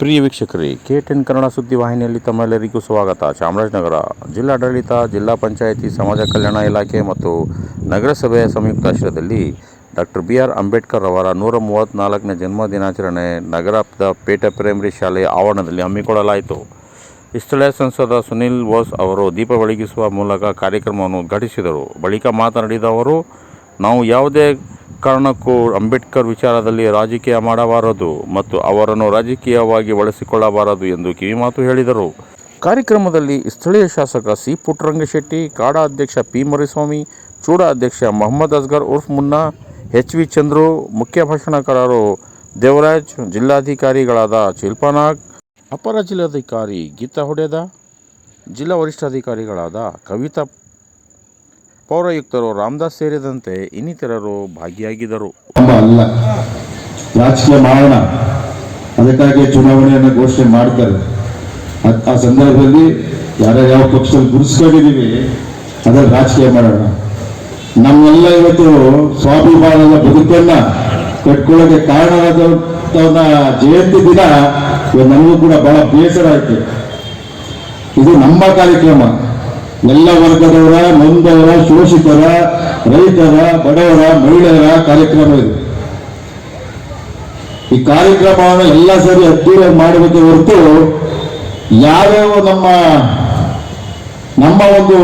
ಪ್ರಿಯ ವೀಕ್ಷಕರೇ, K ten Kannada ಸುದ್ದಿ ವಾಹಿನಿಯಲ್ಲಿ ತಮ್ಮೆಲ್ಲರಿಗೂ ಸ್ವಾಗತ. ಚಾಮರಾಜನಗರ ಜಿಲ್ಲಾಡಳಿತ, ಜಿಲ್ಲಾ ಪಂಚಾಯಿತಿ, ಸಮಾಜ ಕಲ್ಯಾಣ ಇಲಾಖೆ ಮತ್ತು ನಗರಸಭೆಯ ಸಂಯುಕ್ತಾಶ್ರಯದಲ್ಲಿ ಡಾಕ್ಟರ್ ಬಿ ಆರ್ ಅಂಬೇಡ್ಕರ್ ಅವರ ನೂರ ಮೂವತ್ತ್ನಾಲ್ಕನೇ ಜನ್ಮ ದಿನಾಚರಣೆ ನಗರದ ಪೇಟೆ ಪ್ರೈಮರಿ ಶಾಲೆಯ ಆವರಣದಲ್ಲಿ ಹಮ್ಮಿಕೊಳ್ಳಲಾಯಿತು. ಸ್ಥಳೀಯ ಸಂಸದ ಸುನಿಲ್ ಬೋಸ್ ಅವರು ದೀಪ ಬೆಳಗಿಸುವ ಮೂಲಕ ಕಾರ್ಯಕ್ರಮವನ್ನು ಉದ್ಘಾಟಿಸಿದರು. ಬಳಿಕ ಮಾತನಾಡಿದ ಅವರು, ನಾವು ಯಾವುದೇ ಕಾರಣಕ್ಕೂ ಅಂಬೇಡ್ಕರ್ ವಿಚಾರದಲ್ಲಿ ರಾಜಕೀಯ ಮಾಡಬಾರದು ಮತ್ತು ಅವರನ್ನು ರಾಜಕೀಯವಾಗಿ ಬಳಸಿಕೊಳ್ಳಬಾರದು ಎಂದು ಕಿವಿಮಾತು ಹೇಳಿದರು. ಕಾರ್ಯಕ್ರಮದಲ್ಲಿ ಸ್ಥಳೀಯ ಶಾಸಕ ಸಿ. ಪುಟ್ಟರಂಗಶೆಟ್ಟಿ, ಕಾಡಾ ಅಧ್ಯಕ್ಷ ಪಿ. ಮರಿಸ್ವಾಮಿ, ಚೂಡ ಅಧ್ಯಕ್ಷ ಮೊಹಮ್ಮದ್ ಅಸ್ಗರ್ ಉರ್ಫ್ ಮುನ್ನಾ, ಎಚ್. ವಿ. ಚಂದ್ರು, ಮುಖ್ಯ ಭಾಷಣಕಾರರು ದೇವರಾಜ್, ಜಿಲ್ಲಾಧಿಕಾರಿಗಳಾದ ಶಿಲ್ಪಾನಾಗ್, ಅಪರ ಜಿಲ್ಲಾಧಿಕಾರಿ ಗೀತಾ ಹೊಡೆದ, ಜಿಲ್ಲಾ ವರಿಷ್ಠಾಧಿಕಾರಿಗಳಾದ ಕವಿತಾ ಪೌರಾಯುಕ್ತರು ರಾಮದಾಸ್ ಸೇರಿದಂತೆ ಇನ್ನಿತರರು ಭಾಗಿಯಾಗಿದ್ದರು. ಅಲ್ಲ. ರಾಜಕೀಯ ಮಾಡೋಣ. ಅದಕ್ಕಾಗಿ ಚುನಾವಣೆಯನ್ನು ಘೋಷಣೆ ಮಾಡ್ತಾರೆ. ಆ ಸಂದರ್ಭದಲ್ಲಿ ಯಾರ್ಯಾರು ಯಾವ ಪಕ್ಷದಲ್ಲಿ ಗುರುಸ್ಕೊಂಡಿದ್ದೀವಿ ಅದರ ರಾಜಕೀಯ ಮಾಡೋಣ. ನಮ್ಮೆಲ್ಲ ಇವತ್ತು ಸ್ವಾಭಿಮಾನದ ಬದುಕನ್ನ ಕಟ್ಕೊಳ್ಳೋಕೆ ಕಾರಣವಾದವನ ಜಯಂತಿ ದಿನ ನಮಗೂ ಕೂಡ ಬಹಳ ಬೇಸರ ಆಯ್ತು. ಇದು ನಮ್ಮ ಕಾರ್ಯಕ್ರಮ. ಎಲ್ಲ ವರ್ಗದವರ, ನೊಂದವರ, ಶೋಷಿತರ, ರೈತರ, ಬಡವರ, ಮಹಿಳೆಯರ ಕಾರ್ಯಕ್ರಮ ಇದು. ಈ ಕಾರ್ಯಕ್ರಮವನ್ನು ಎಲ್ಲ ಸರಿ ಅದ್ದೂರಿಯಾಗಿ ಮಾಡಬೇಕೆ ಹೊರತು ಯಾವ್ಯಾವ ನಮ್ಮ ನಮ್ಮ ಒಂದು,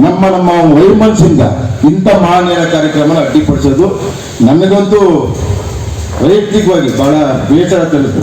ನಮ್ಮ ನಮ್ಮ ವೈಮನ್ಸಿಂದ ಇಂಥ ಮಾನ್ಯರ ಕಾರ್ಯಕ್ರಮ ಅಡ್ಡಿಪಡಿಸೋದು ನನಗಂತೂ ವೈಯಕ್ತಿಕವಾಗಿ ಬಹಳ ಬೇಸರ ತಲುಪು